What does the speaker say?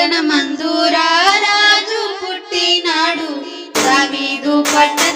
పట్టణ రాజు పుట్టినాడు. దావీదు పట్టణ